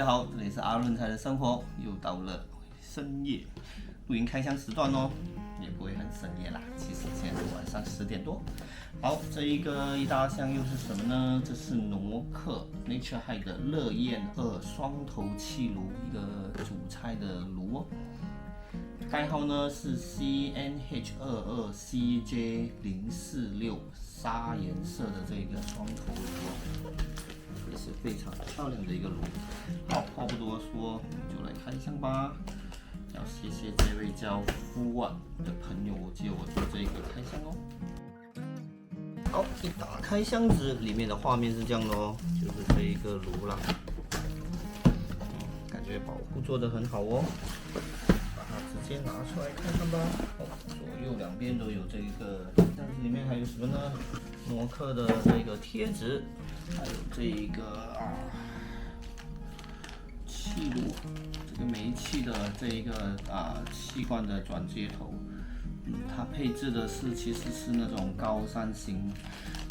大家好，这里是阿润才的生活，又到了深夜露营开箱时段哦，也不会很深夜啦，其实现在是晚上十点多。好，这一个一大箱又是什么呢？这是挪克 Nature High 的乐焰二双头气炉，一个煮菜的炉哦。代号呢是 C N H 二二 C J 零四六，沙颜色的这个双头炉，也是非常漂亮的一个炉。好，话不多说，我们就来开箱吧。要谢谢这位叫夫万的朋友借我做这个开箱哦。好，一打开箱子，里面的画面是这样的哦，就是这一个炉啦。感觉保护做得很好哦。先拿出来看看吧。哦，左右两边都有这一个，箱子里面还有什么呢？诺克的这个贴纸，还有这一个啊气炉，这个煤气的这一个啊气罐的转接头。嗯，它配置的是其实是那种高山型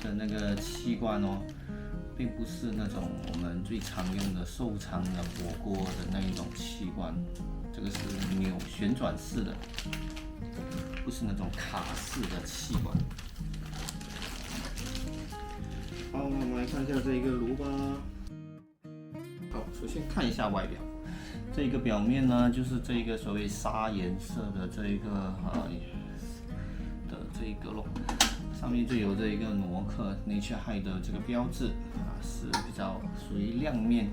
的那个气罐哦，并不是那种我们最常用的瘦长的火锅的那一种气罐。这个是扭旋转式的，不是那种卡式的气管。好，我们来看一下这一个炉吧。好，首先看一下外表，这一个表面呢，就是这一个所谓砂颜色的这一个啊的这一个咯，上面就有这一个挪克 Nature High 的这个标志啊，是比较属于亮面。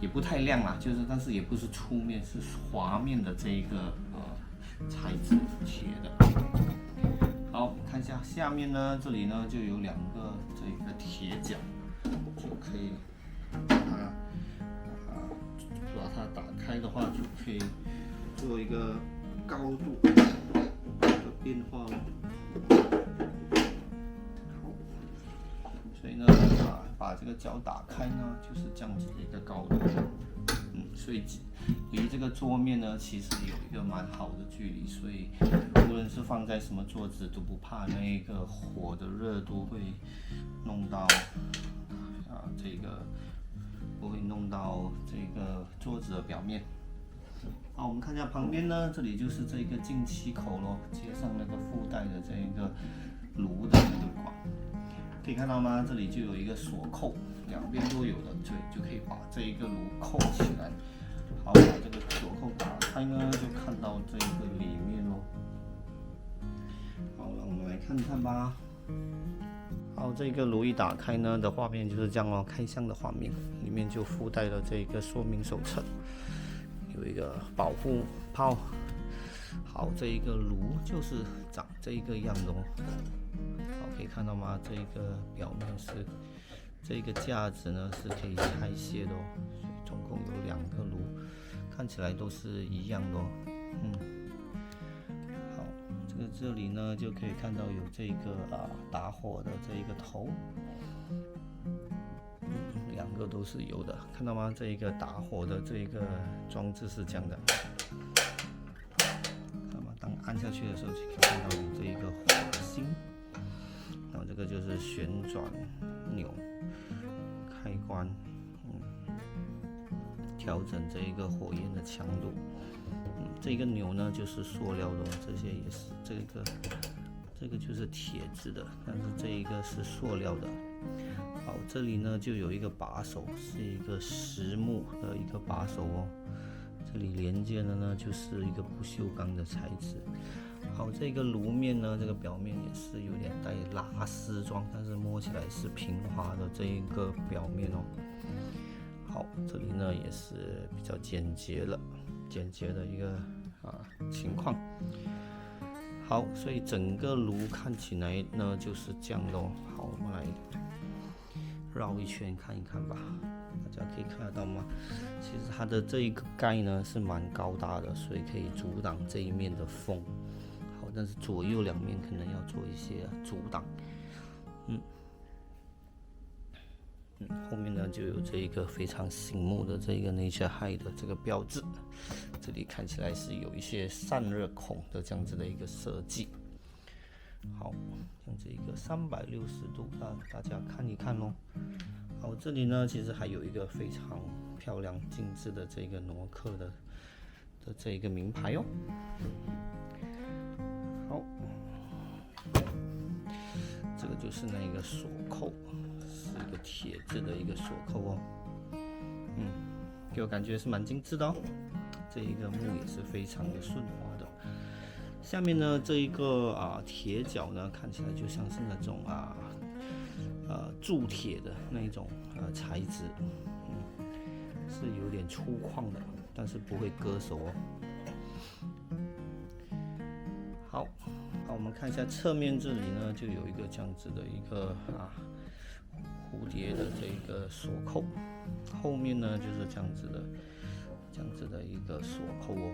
也不太亮啦，就是，但是也不是粗面，是滑面的这一个呃材质切的。好，看一下下面呢，这里呢就有两个这一个铁角，就可以把它啊把它打开的话，就可以做一个高度的变化了。所以呢，把把这个脚打开呢，就是这样子一个高度。嗯，所以离这个桌面呢，其实有一个蛮好的距离，所以无论是放在什么桌子都不怕那个火的热度会弄到啊这个不会弄到这个桌子的表面。好，我们看一下旁边呢，这里就是这个进气口咯，接上那个附带的这一个炉的那个管。可以看到吗？这里就有一个锁扣，两边都有的，对就可以把这一个炉扣起来。好，把这个锁扣打开呢，就看到这个里面哦。好，让我们来看看吧。好，这个炉一打开呢的画面就是这样哦，开箱的画面，里面就附带了这个说明手册，有一个保护泡。好，这一个炉就是长这一个样的哦。好可以看到吗？这一个表面是这个架子呢，是可以拆卸的哦。所以总共有两个炉，看起来都是一样的哦。嗯，好，这个这里呢就可以看到有这个啊打火的这一个头，两个都是有的，看到吗？这一个打火的这一个装置是这样的，按下去的时候就可以看到有这一个火星。然后这个就是旋转钮开关，嗯，调整这一个火焰的强度。嗯，这个钮呢就是塑料的，这些也是这个，这个就是铁质的，但是这一个是塑料的。好，这里呢就有一个把手，是一个实木的一个把手哦。这里连接的呢就是一个不锈钢的材质。好，这个炉面呢，这个表面也是有点带拉丝状，但是摸起来是平滑的这一个表面哦。好，这里呢也是比较简洁了，简洁的一个啊情况。好，所以整个炉看起来呢就是这样的哦。好，我们来绕一圈看一看吧，大家可以看得到吗？其实它的这一个盖呢是蛮高大的，所以可以阻挡这一面的风。好但是左右两面可能要做一些阻挡，嗯，嗯，后面呢就有这一个非常醒目的这个 Nature High 的这个标志，这里看起来是有一些散热孔的这样子的一个设计。好，用这一个三百六十度，让大家看一看喽。好，这里呢其实还有一个非常漂亮精致的这个挪克的的这一个名牌哦。好，这个就是那个锁扣，是一个铁质的一个锁扣哦。嗯，给我感觉是蛮精致的哦。这一个木也是非常的顺滑的。下面呢这一个啊铁角呢看起来就像是那种啊呃铸铁的那一种呃材质，嗯，是有点粗犷的，但是不会割手哦。好，好，我们看一下侧面这里呢就有一个这样子的一个啊蝴蝶的这一个锁扣，后面呢就是这样子的。这样子的一个锁扣哦，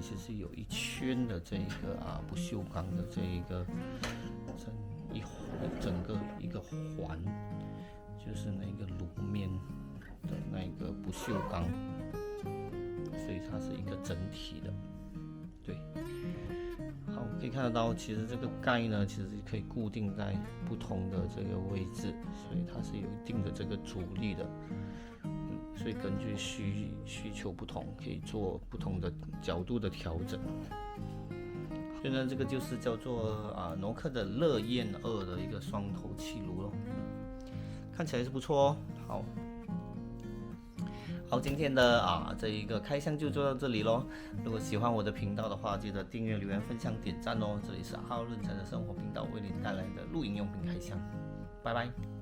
其实是有一圈的这一个啊不锈钢的这一个整一整个一个环，就是那个炉面的那个不锈钢，所以它是一个整体的，对。可以看得到，其实这个盖呢，其实可以固定在不同的这个位置，所以它是有一定的这个阻力的。所以根据需需求不同，可以做不同的角度的调整。现在这个就是叫做啊，诺克的乐焰二的一个双头气炉咯，看起来是不错哦。好。好，今天的啊这一个开箱就做到这里喽。如果喜欢我的频道的话，记得订阅、留言、分享、点赞哦。这里是阿浩论坛的生活频道为您带来的露营用品开箱，拜拜。